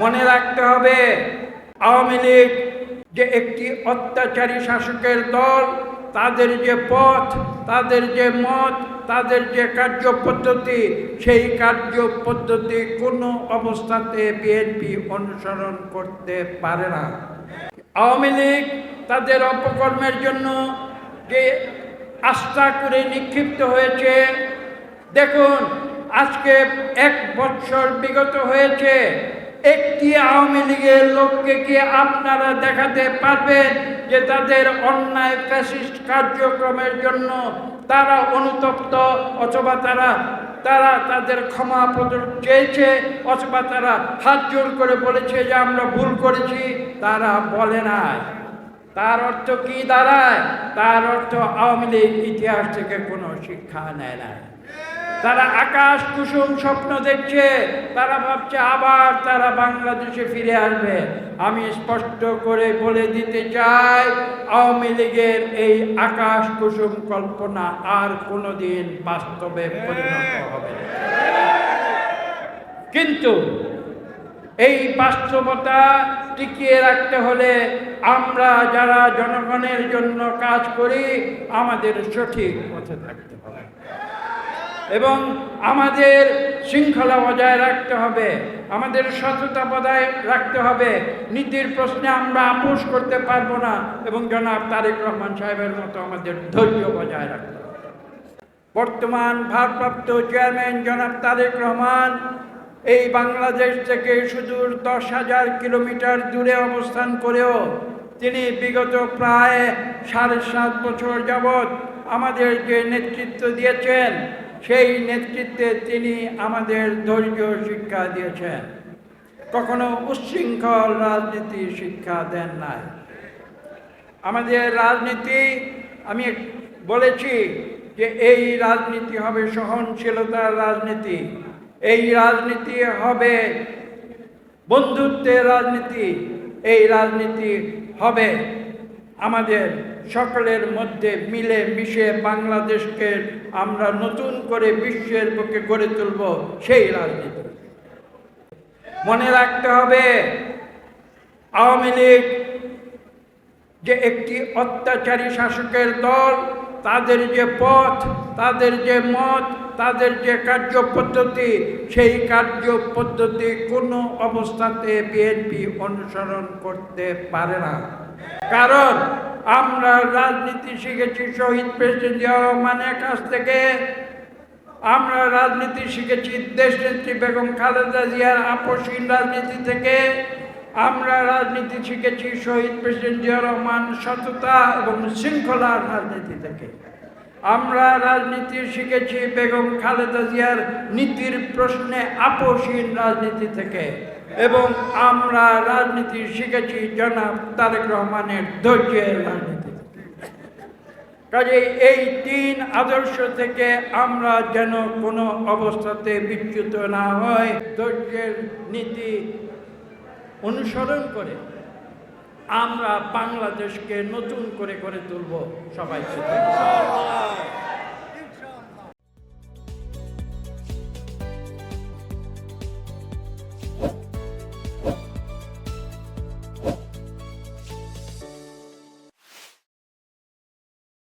মনে রাখতে হবে, আওয়ামী লীগ যে একটি অত্যাচারী শাসকের দল, তাদের যে পথ, তাদের যে মত, তাদের যে কার্য পদ্ধতি সেই কার্য পদ্ধতি কোনো অবস্থাতে বিএনপি অনুসরণ করতে পারে না। আওয়ামী লীগ তাদের অপকর্মের জন্য যে আস্থা করে নিক্ষিপ্ত হয়েছে, দেখুন, আজকে এক বছর বিগত হয়েছে একটি আওয়ামী লীগের লোককে কি আপনারা দেখাতে পারবেন যে তাদের অন্যায় ফ্যাসিস্ট কার্যক্রমের জন্য তারা অনুতপ্ত অথবা তারা তারা তাদের ক্ষমা প্রদান চেয়েছে অথবা তারা হাত জোর করে বলেছে যে আমরা ভুল করেছি? তারা বলে না তার অর্থ কি দাঁড়ায়? তার অর্থ আওয়ামী লীগ ইতিহাস থেকে কোনো শিক্ষা নেয় না তারা আকাশ কুসুম স্বপ্ন দেখছে, তারা ভাবছে আবার তারা বাংলাদেশে ফিরে আসবে। আমি স্পষ্ট করে বলে দিতে চাই, আওয়ামী লীগের এই আকাশ কুসুম কল্পনা আর কোনোদিন বাস্তবে পরিণত হবে কিন্তু এই বাস্তবতা টিকিয়ে রাখতে হলে আমরা যারা জনগণের জন্য কাজ করি, আমাদের সঠিক পথে থাকতে এবং আমাদের শৃঙ্খলা বজায় রাখতে হবে, আমাদের সততা বজায় রাখতে হবে। নীতির প্রশ্নে আমরা আপোষ করতে পারব না এবং জনাব তারেক রহমান সাহেবের মতো আমাদের ধৈর্য বজায় রাখতে হবে। বর্তমান ভারপ্রাপ্ত চেয়ারম্যান জনাব তারেক রহমান এই বাংলাদেশ থেকে সুদূর দশ হাজার কিলোমিটার দূরে অবস্থান করেও তিনি বিগত প্রায় সাড়ে সাত বছর যাবৎ আমাদের যে নেতৃত্ব দিয়েছেন সেই নেতৃত্বে তিনি আমাদের ধৈর্য শিক্ষা দিয়েছেন। কখনো উচ্ছৃঙ্খল রাজনীতি শিক্ষা দেন নাই। আমাদের রাজনীতি, আমি বলেছি যে এই রাজনীতি হবে সহনশীলতার রাজনীতি। এই রাজনীতি হবে বন্ধুত্বের রাজনীতি। এই রাজনীতি হবে আমাদের সকলের মধ্যে মিলে মিশে বাংলাদেশকে আমরা নতুন করে বিশ্বের বুকে গড়ে তুলব সেই রাজনীতি। মনে রাখতে হবে, আওয়ামী লীগ যে একটি অত্যাচারী শাসকের দল, তাদের যে পথ, তাদের যে মত, তাদের যে কার্য পদ্ধতি সেই কার্য পদ্ধতি কোনো অবস্থাতে বিএনপি অনুসরণ করতে পারে না। কারণ আমরা রাজনীতি শিখেছি শহীদ প্রেসিডেন্ট রহমানের কাছ থেকে। আমরা রাজনীতি শিখেছি দেশনেত্রী বেগম খালেদা জিয়ার আপসহীন রাজনীতি থেকে। আমরা রাজনীতি শিখেছি শহীদ প্রেসিডেন্ট জিয়া রহমান সততা এবং শৃঙ্খলার রাজনীতি থেকে। আমরা রাজনীতি শিখেছি বেগম খালেদা জিয়ার নীতির প্রশ্নে আপসহীন রাজনীতি থেকে। এবং আমরা রাজনীতি শিখেছি জনাব তারেক রহমানের ধৈর্যের রাজনীতি কাজেই এই তিন আদর্শ থেকে আমরা যেন কোনো অবস্থাতে বিচ্যুত না হয় ধৈর্যের নীতি অনুসরণ করে আমরা বাংলাদেশকে নতুন করে করে তুলব ধন্যবাদ।